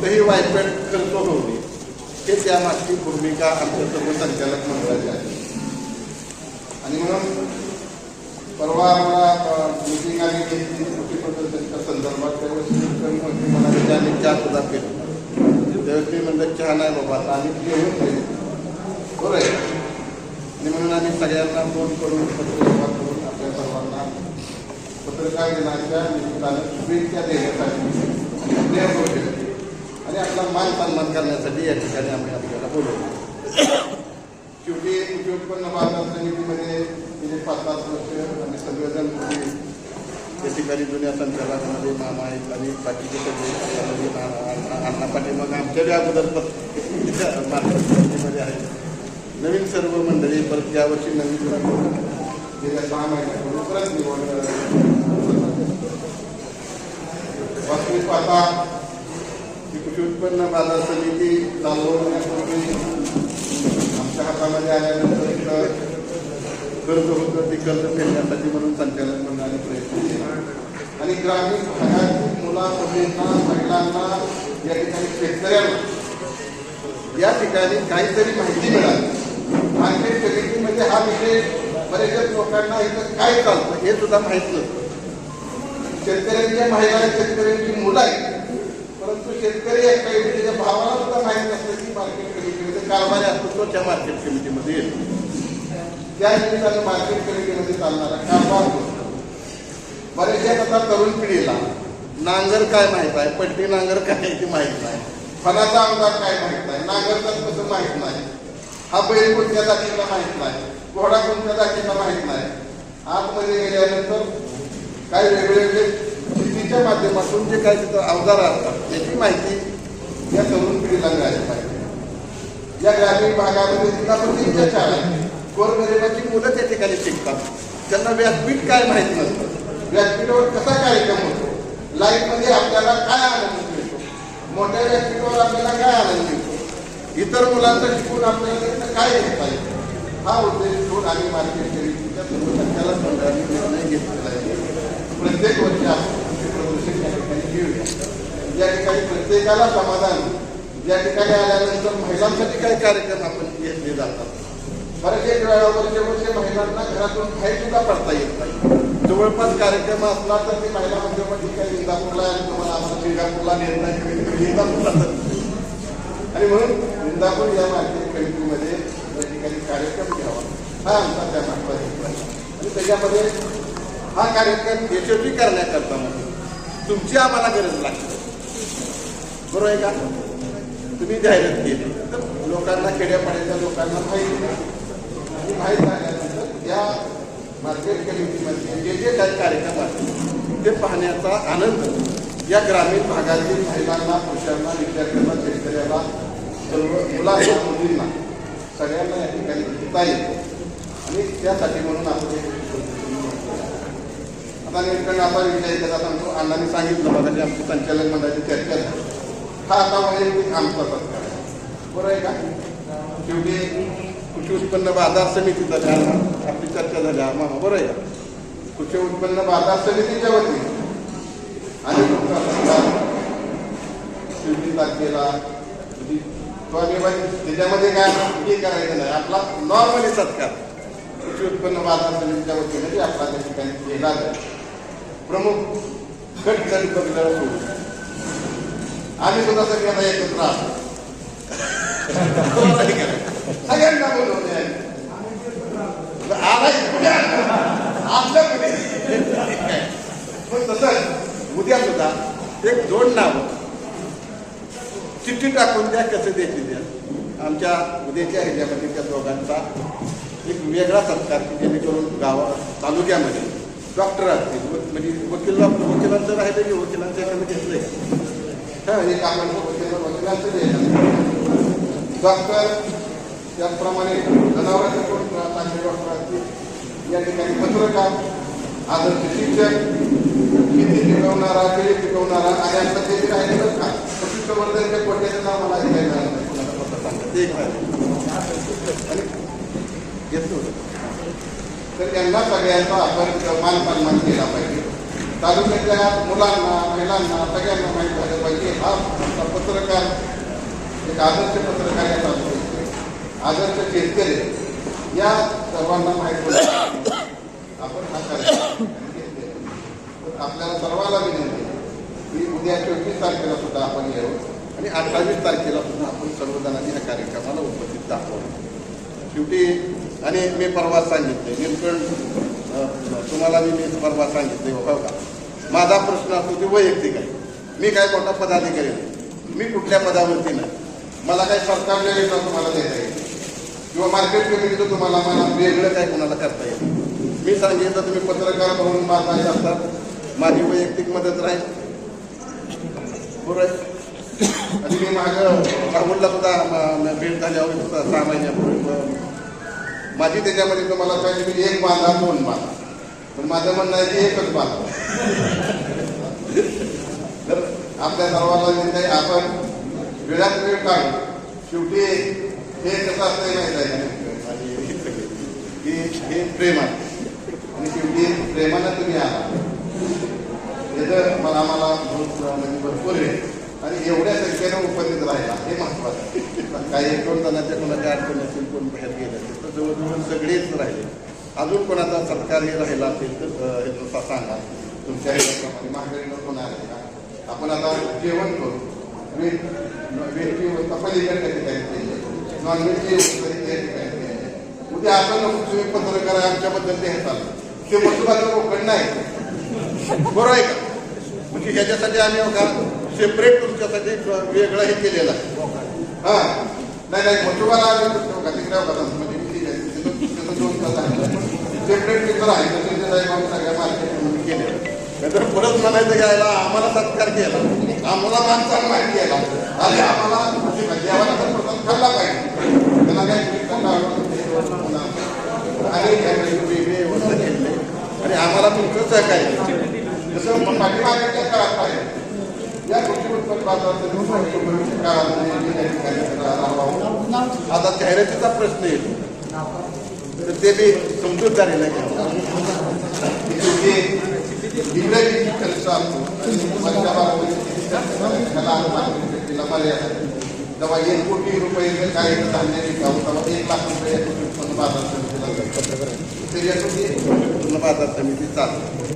कोणतंही वायपेट खर्च होऊ नये. हे त्यामागची भूमिका आमच्या सर्व संचालक मंडळाची आहे. आणि म्हणून परवा आम्हाला मिटिंग आली घेतली कृषी प्रदर्शनच्या संदर्भात. त्यावेळेस मुख्यमंत्री म्हणाले आम्ही चार सुद्धा केले. त्यावेळेस मी म्हणलं चहा नाही बाबा आता आम्ही जेवण केले बरोबर आहे. आणि म्हणून आम्ही सगळ्यांना फोन करून पत्रव्यवहार करून आपल्या सर्वांना पत्रकार दिनाच्या निमित्तानं शुभेच्छा देण्यासाठी आणि स्नेह केले आणि आपला मान सन्मान करण्यासाठी या ठिकाणी आम्ही आपल्याला बोलवलं शेवटी कृषी उत्पन्न बाजार समितीमध्ये गेले म्हणजे पाच पाच वर्ष आम्ही सगळेजण होते. त्या ठिकाणी जुन्या संचालकामध्ये मामा आहेत आणि बाकीचे सगळे अण्णा पाटील मग आमच्या अगोदर पण समितीमध्ये आहेत. नवीन सर्व मंडळी परत यावर्षी नवीन गेल्या सहा महिन्यापूर्वी परत निवड वास्तविक आता कृषी उत्पन्न बाजार समिती चालवण्यापूर्वी आमच्या हातामध्ये आल्यानंतर एक कर्ज होतं ते कर्ज फेडण्यासाठी म्हणून संचालन मंडळाने प्रयत्न केले. आणि ग्रामीण भागातील मुला मुलींना महिलांना या ठिकाणी शेतकऱ्यांना या ठिकाणी काहीतरी माहिती मिळाली. मार्केट म्हणजे हा विषय बरेचशाच लोकांना इथं काय चालतं हे सुद्धा माहीत नसतं शेतकऱ्यांच्या महिला शेतकऱ्यांची मुलं आहेत. परंतु शेतकरी एकटा त्याच्या म्हणजे भावाला सुद्धा माहीत नसतं की मार्केट कमिटीमध्ये कारभारी असतो तो त्या मार्केट कमिटीमध्ये येतो. त्या निमित्तानं मार्केट कमिटीमध्ये चालणारा कारभार होतो. बरेचशा आता तरुण पिढीला नांगर काय माहीत आहे पट्टी नांगर काय ते माहीत नाही. फणाचा आमदार काय माहीत नाही नांगरचा कसं माहीत नाही. हा बैल कोणत्या जातीला माहीत नाही घोडा कोणत्या जातीला माहीत नाही. आतमध्ये गेल्यानंतर काही वेगवेगळे टीव्हीच्या माध्यमातून जे काही तिथं अवजार असतात त्याची माहिती या तरुण पिढीला मिळाली पाहिजे. या ग्रामीण भागामध्ये जिल्हा परिषदेच्या शाळा आहेत. गोरगरिबाची मुलं त्या ठिकाणी शिकतात. त्यांना व्यासपीठ काय माहीत नसतं. व्यासपीठावर कसा कार्यक्रम होतो? लाईफमध्ये आपल्याला काय आनंद मिळतो? मोठ्या व्यासपीठावर आपल्याला काय आनंद मिळतो? इतर मुलांचं शिकून आपल्याला काय घेता पाहिजे हा उद्देश ठेवून आम्ही मार्केट कमिटीच्या सर्व संचालक मंडळाने निर्णय घेतलेला आहे. प्रत्येक वर्षी आपण कृषी प्रदर्शन या ठिकाणी घेऊया या ठिकाणी प्रत्येकाला समाधान या ठिकाणी आल्यानंतर महिलांसाठी काही कार्यक्रम आपण घेतले जातात. बरेचसे वर्षे वर्षे महिलांना घरातून काही सुद्धा पडता येत नाही. जवळपास कार्यक्रम असला तर ते महिला मध्यम ठिकाणी इंदापूरला आणि तुम्हाला आम्हाला श्रीरामपूरला नेत नाही कमी इंदापूरला आणि म्हणून इंदापूर या मार्केट कमिटीमध्ये या ठिकाणी कार्यक्रम घ्यावा. हा आमचा त्या मागचा आणि त्याच्यामध्ये हा कार्यक्रम यशस्वी करण्याकरता म्हणून तुमची आम्हाला गरज लागते. बरोबर आहे का? तुम्ही जाहिरात केली. तर लोकांना खेड्यापाड्याच्या लोकांना माहिती आणि माहीत झाल्यानंतर या मार्केट कमिटीमध्ये जे जे काही कार्यक्रम असतील ते पाहण्याचा आनंद या ग्रामीण भागातील महिलांना पुरुषांना विद्यार्थ्यांना शेतकऱ्याला सर्व मुलांना मुलींना सगळ्यांना या ठिकाणी घेता येतो आणि त्यासाठी म्हणून आपण आता नेमकं असा विषय त्याला सांगतो. अण्णांनी सांगितलं बघा जे आमचं संचालक मंडळाची चर्चा झाली हा आता वैयक्तिक आमचा सत्कार आहे आहे का? शेवटी कृषी उत्पन्न बाजार समितीचा काल आपली चर्चा झाली. हा बरं आहे. का कृषी उत्पन्न बाजार समितीच्या वतीने. आणि तुमचा सत्कार शेवटी तारखेला म्हणजे त्याच्यामध्ये काय हे करायचं नाही. आपला नॉर्मली सत्कार. कृषी उत्पन्न बाजार समितीच्या वतीने आपला त्या ठिकाणी केला जाईल. प्रमुख गट गट बघल्याला सोडून आम्ही सुद्धा सगळ्यांना एकत्र आलो बरोबर आहे का नाही? सगळ्यांना बोलवते आहे. आलाय कुठे आपल्या कुठे? मग तसंच उद्या सुद्धा एक दोन नाव. चिठ्ठी टाकून द्या कसं देखील द्या. आमच्या उद्याच्या ह्याच्यामध्ये त्या दोघांचा एक वेगळा सत्कार की जेणेकरून गावा तालुक्यामध्ये डॉक्टर असतील व- म्हणजे वकील वकिलांचं राहिलं की वकिलांचं एखादं घेतलंय. हां वकिलांचं द्यायचं डॉक्टर त्याचप्रमाणे जनावरांचे कोण चांगले डॉक्टर असतील या ठिकाणी पत्रकार आदर्श शिक्षक शेती पिकवणारा केळी पिकवणारा आणि आता ते राहिलेलं का? पशुसंवर्धनच्या कोट्याचं नाव मला ऐकायला आलं नाही. तर यांना सगळ्यांचा आपण मान सन्मान केला पाहिजे. तालुक्यातल्या मुलांना महिलांना सगळ्यांना माहीत झालं पाहिजे. हा आमचा पत्रकार एक आदर्श पत्रकार या तालुक्याचे आदर्श शेतकरी. या सर्वांना माहीत होतं. आपण हा कार्यक्रम तर आपल्याला सर्वांना विनंती की उद्या चोवीस तारखेला सुद्धा आपण येऊ आणि अठ्ठावीस तारखेला सुद्धा आपण सर्वजणांनी या कार्यक्रमाला उपस्थित दाखवू. शेवटी आणि मी परवा सांगितले नेमकं तुम्हाला मी मी परवा सांगितले हो, हो का? माझा प्रश्न असतो ते वैयक्तिक आहे. मी काय कोणता पदाधिकारी नाही. मी कुठल्या पदावरती नाही. मला काही सरकारने योजना तुम्हाला देता येईल किंवा मार्केट कमिटीचं तुम्हाला मला वेगळं काय कोणाला करता येईल मी सांगितलं तुम्ही पत्रकार म्हणून माझा हे असतात. माझी वैयक्तिक मदत राहील. बरोबर आणि मी मागं राहुलला सुद्धा भेट झाल्यावर सहा महिन्यापूर्वी माझी त्याच्यामध्ये तुम्हाला सांगितलं की एक बांधा दोन बांधा. पण माझं म्हणणं आहे की एकच बांधा. तर आपल्या सर्वांना जे आहे आपण वेळात वेळ काढू शेवटी हे कसं असतंय माहीत आहे की हे प्रेम आहे. आणि शेवटी प्रेमानं तुम्ही आला हे मला मला आम्हाला म्हणजे भरपूर आहे. आणि एवढ्या संख्येनं उपस्थित राहिला. हे महत्वाचं पण काही एक दोन जणांच्या कोणाच्या अडचणी असतील कोण बाहेर गेले असेल तर जवळजवळ सगळेच राहिले. अजून कोणाचा सत्कारही राहिला असेल तर हे सांगा तुमच्या ह्याच्याप्रमाणे माघारीनं कोण आहे का? आपण आता जेवण करू. व्हेज व्हेजची व्यवस्था पलीकडच्या ठिकाणी केली नॉनव्हेजची व्यवस्था त्या ठिकाणी केली उद्या आपण तुम्ही पत्रकार आमच्याबद्दल ते हे ते मसुबाचं रोकड नाही. बरोबर आहे का? म्हणजे ह्याच्यासाठी आम्ही हो सेपरेट तुमच्यासाठी वेगळं हे केलेलं आहे. हा. नाही नाही मसुबाला का? म्हणजे आहे. सेपरेट तिथं आहे तर सगळ्या मार्केट केलेलं नंतर परत म्हणायचं घ्यायला आम्हाला सत्कार केला. आम्हाला माणसाला सन्मान केला. आणि आम्हाला म्हणजे, म्हणजे देवाला तर खाल्ला पाहिजे. त्यांना काय आणि त्यावेळी वेगळी आणि आम्हाला तुमचं सहकार्य. जसं पाठीमागे काळात या कृषी उत्पन्न बाजार समिती काळामध्ये मी त्या ठिकाणी राहणार आहोत. आता जाहिरातीचा प्रश्न येतो तर ते बी समजूतदारीला घ्यावं शेवटी इकडे किती खर्च असतो मधल्या भागामध्ये ह्याला अनुमान व्यक्तीला मर्यादा आहे. जेव्हा एक कोटी रुपये जर काही धान्य विकावं तेव्हा एक लाख रुपये कृषी उत्पन्न बाजार समितीला जातात. त्याच्यासाठी उत्पन्न बाजार समिती चालते